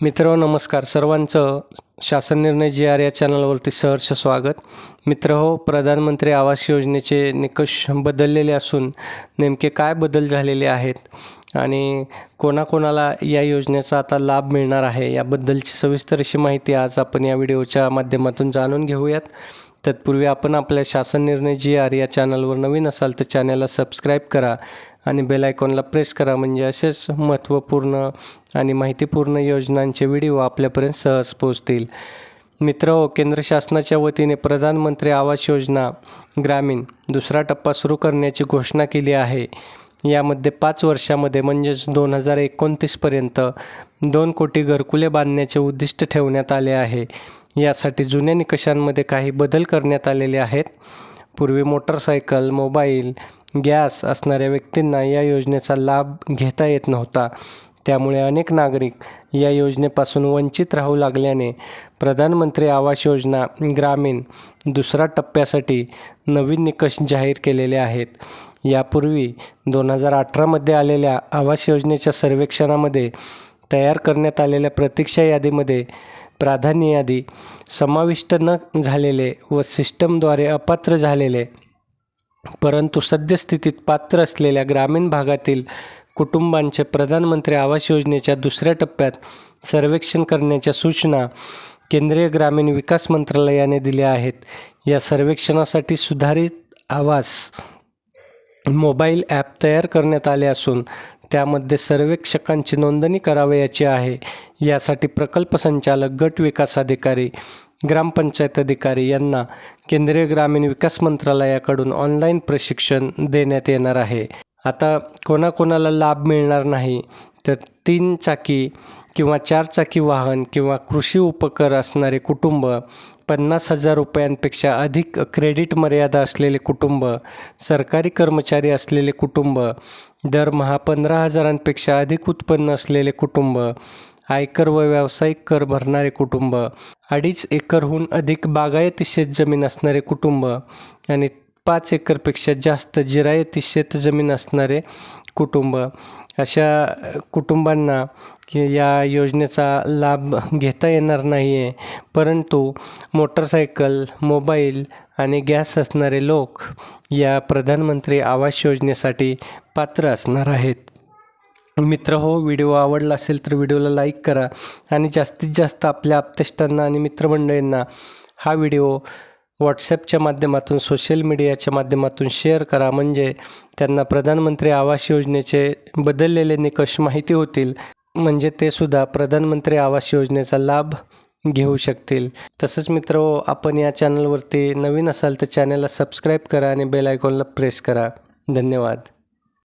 मित्र नमस्कार. सर्वांचं शासन निर्णय जी आर या चॅनलवरती सहर्ष स्वागत. मित्र हो प्रधानमंत्री आवास योजनेचे निकष बदललेले असून नेमके काय बदल झालेले आहेत आणि कोणाकोणाला या योजनेचा आता लाभ मिळणार आहे याबद्दलची सविस्तर अशी माहिती आज आपण या व्हिडिओच्या माध्यमातून जाणून घेऊयात. तत्पूर्वी आपण आपल्या शासन निर्णय जी आर या चॅनलवर नवीन असाल तर चॅनलला सबस्क्राईब करा आणि बेल आयकॉनला प्रेस करा म्हणजे असेच महत्त्वपूर्ण आणि माहितीपूर्ण योजनांचे व्हिडिओ आपल्यापर्यंत सहज पोहोचतील. मित्र हो केंद्र शासनाच्या वतीने प्रधानमंत्री आवास योजना ग्रामीण दुसरा टप्पा सुरू करण्याची घोषणा केली आहे. यामध्ये पाच वर्षामध्ये म्हणजेच दोन हजार एकोणतीसपर्यंत दोन कोटी घरकुले बांधण्याचे उद्दिष्ट ठेवण्यात आले आहे. यासाठी जुन्या निकषांमध्ये काही बदल करण्यात आलेले आहेत. पूर्वी मोटरसायकल मोबाईल गॅस असणाऱ्या व्यक्तींना या योजनेचा लाभ घेता येत नव्हता. त्यामुळे अनेक नागरिक या योजनेपासून वंचित राहू लागल्याने प्रधानमंत्री आवास योजना ग्रामीण दुसरा टप्प्यासाठी नवीन निकष जाहीर केलेले आहेत. यापूर्वी दोन हजार अठरामध्ये आलेल्या आवास योजनेच्या सर्वेक्षणामध्ये तयार करण्यात आलेल्या प्रतीक्षा यादीमध्ये प्राधान्य यादी समाविष्ट न झालेले व सिस्टमद्वारे अपात्र झालेले परंतु सद्यस्थितीत पात्र असलेल्या ग्रामीण भागातील कुटुंबांचे प्रधानमंत्री आवास योजनेच्या दुसऱ्या टप्प्यात सर्वेक्षण करण्याच्या सूचना केंद्रीय ग्रामीण विकास मंत्रालयाने दिल्या आहेत. या सर्वेक्षणासाठी सुधारित आवास मोबाईल ॲप तयार करण्यात आले असून त्यामध्ये सर्वेक्षकांची नोंदणी करावयाची आहे. यासाठी प्रकल्प संचालक गट विकास अधिकारी ग्रामपंचायत अधिकारी यांना केंद्रीय ग्रामीण विकास मंत्रालयाकडून ऑनलाईन प्रशिक्षण देण्यात येणार आहे. आता कोणाकोणाला लाभ मिळणार नाही तर तीन चाकी किंवा चार चाकी वाहन किंवा कृषी उपकर असणारे कुटुंब पन्नास हजार रुपयांपेक्षा अधिक क्रेडिट मर्यादा असलेले कुटुंब सरकारी कर्मचारी असलेले कुटुंब दरमहा पंधरा हजारांपेक्षा अधिक उत्पन्न असलेले कुटुंब आयकर व व्यावसायिक कर भरणारे कुटुंब अडीच एकरहून अधिक बागायती शेतजमीन असणारे कुटुंब आणि पाच एकरपेक्षा जास्त जिरायती शेतजमीन असणारे कुटुंब. अशा कुटुंबांना या योजनेचा लाभ घेता येणार नाही आहे परंतु मोटरसायकल मोबाईल आणि गॅस असणारे लोक या प्रधानमंत्री आवास योजनेसाठी पात्र असणार आहेत. मित्र हो व्हिडिओ आवडला असेल तर व्हिडिओला लाईक करा आणि जास्तीत जास्त आपल्या आप्तेष्टांना आणि मित्रमंडळींना हा व्हिडिओ व्हॉट्सॲपच्या माध्यमातून सोशल मीडियाच्या माध्यमातून शेअर करा. म्हणजे त्यांना प्रधानमंत्री आवास योजनेचे बदललेले निकष माहिती होतील. म्हणजे ते सुद्धा प्रधानमंत्री आवास योजनेचा लाभ घेऊ शकतील. तसंच मित्र आपण या चॅनलवरती नवीन असाल तर चॅनलला सबस्क्राईब करा आणि बेल आयकॉनला प्रेस करा. धन्यवाद.